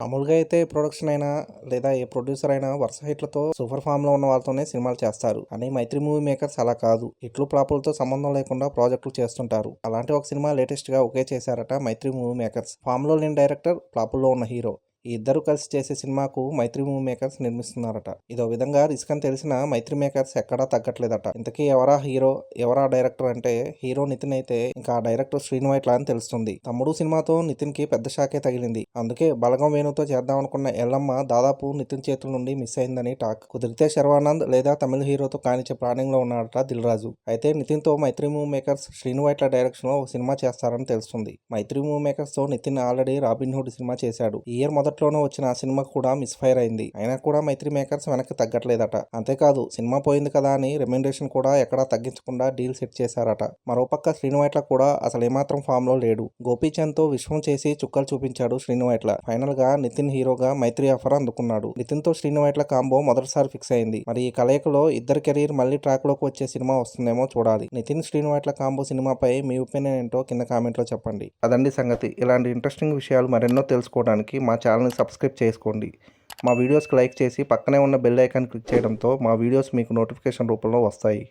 మామూలుగా అయితే ప్రొడక్షన్ అయినా లేదా ఏ ప్రొడ్యూసర్ అయినా వరుస హిట్లతో సూపర్ ఫామ్లో ఉన్న వాళ్ళతోనే సినిమాలు చేస్తారు. కానీ మైత్రి మూవీ మేకర్స్ అలా కాదు. హిట్లు ప్లాపులతో సంబంధం లేకుండా ప్రాజెక్టులు చేస్తుంటారు. అలాంటి ఒక సినిమా లేటెస్ట్గా ఒకే చేశారట మైత్రి మూవీ మేకర్స్ ఫామ్లో లేని డైరెక్టర్ ప్లాపుల్లో ఉన్న హీరో ఈ ఇద్దరు కలిసి చేసే సినిమాకు మైత్రి మూవీ మేకర్స్ నిర్మిస్తున్నారట. ఇదో విధంగా రిస్క్ అని తెలిసిన మైత్రి మేకర్స్ ఎక్కడా తగ్గట్లేదట. ఇంతకీ ఎవరా హీరో ఎవరా డైరెక్టర్ అంటే హీరో నితిన్ అయితే ఇంకా ఆ డైరెక్టర్ శ్రీనివైట్ల అని తెలుస్తుంది. తమ్ముడు సినిమాతో నితిన్కి పెద్ద షాకే తగిలింది. అందుకే బలగం వేణుతో చేద్దాం అనుకున్న ఎల్లమ్మ దాదాపు నితిన్ చేతుల నుండి మిస్ అయిందని టాక్. కుదిరితే శర్వానంద్ లేదా తమిళ హీరోతో కానిచ్చే ప్లానింగ్లో ఉన్నాడట దిల్ రాజు అయితే నితిన్తో మైత్రి మూవీ మేకర్స్ శ్రీను వైట్ల డైరెక్షన్లో ఒక సినిమా చేస్తారని తెలుస్తుంది. మైత్రి మూవీ మేకర్స్తో Nitin already robin hood cinema చేశాడు. ఈ ఇయర్ మొదట్లోనూ వచ్చిన ఆ సినిమా కూడా మిస్ ఫైర్ అయింది. అయినా కూడా మైత్రి మేకర్స్ వెనక్కి తగ్గట్లేదట. అంతేకాదు సినిమా పోయింది కదా అని రెమ్యునరేషన్ కూడా ఎక్కడా తగ్గించకుండా డీల్ సెట్ చేశారట. మరోపక్క శ్రీనువైట్ల కూడా అసలు ఏమాత్రం ఫామ్లో లేడు. గోపీచంద్తో విశ్వం చేసి చుక్కలు చూపించాడు శ్రీనువైట్ల ఫైనల్గా నితిన్ హీరోగా మైత్రి ఆఫర్ అందుకున్నాడు. నితిన్తో శ్రీనువైట్ల కాంబో మొదటిసారి ఫిక్స్ అయింది. మరి ఈ కలయికలో ఇద్దరు కెరీర్ మళ్ళీ ట్రాక్లోకి వచ్చే సినిమా వస్తుందేమో చూడాలి. నితిన్ శ్రీనువైట్ల కాంబో సినిమాపై మీ ఒపీనియన్ ఏంటో కింద కామెంట్లో చెప్పండి. అదండి సంగతి. ఇలాంటి ఇంట్రెస్టింగ్ విషయాలు మరెన్నో తెలుసుకోవడానికి మా ఛానల్ని సబ్స్క్రైబ్ చేసుకోండి. మా వీడియోస్కి లైక్ చేసి పక్కనే ఉన్న బెల్ ఐకాన్ క్లిక్ చేయడంతో మా వీడియోస్ మీకు నోటిఫికేషన్ రూపంలో వస్తాయి.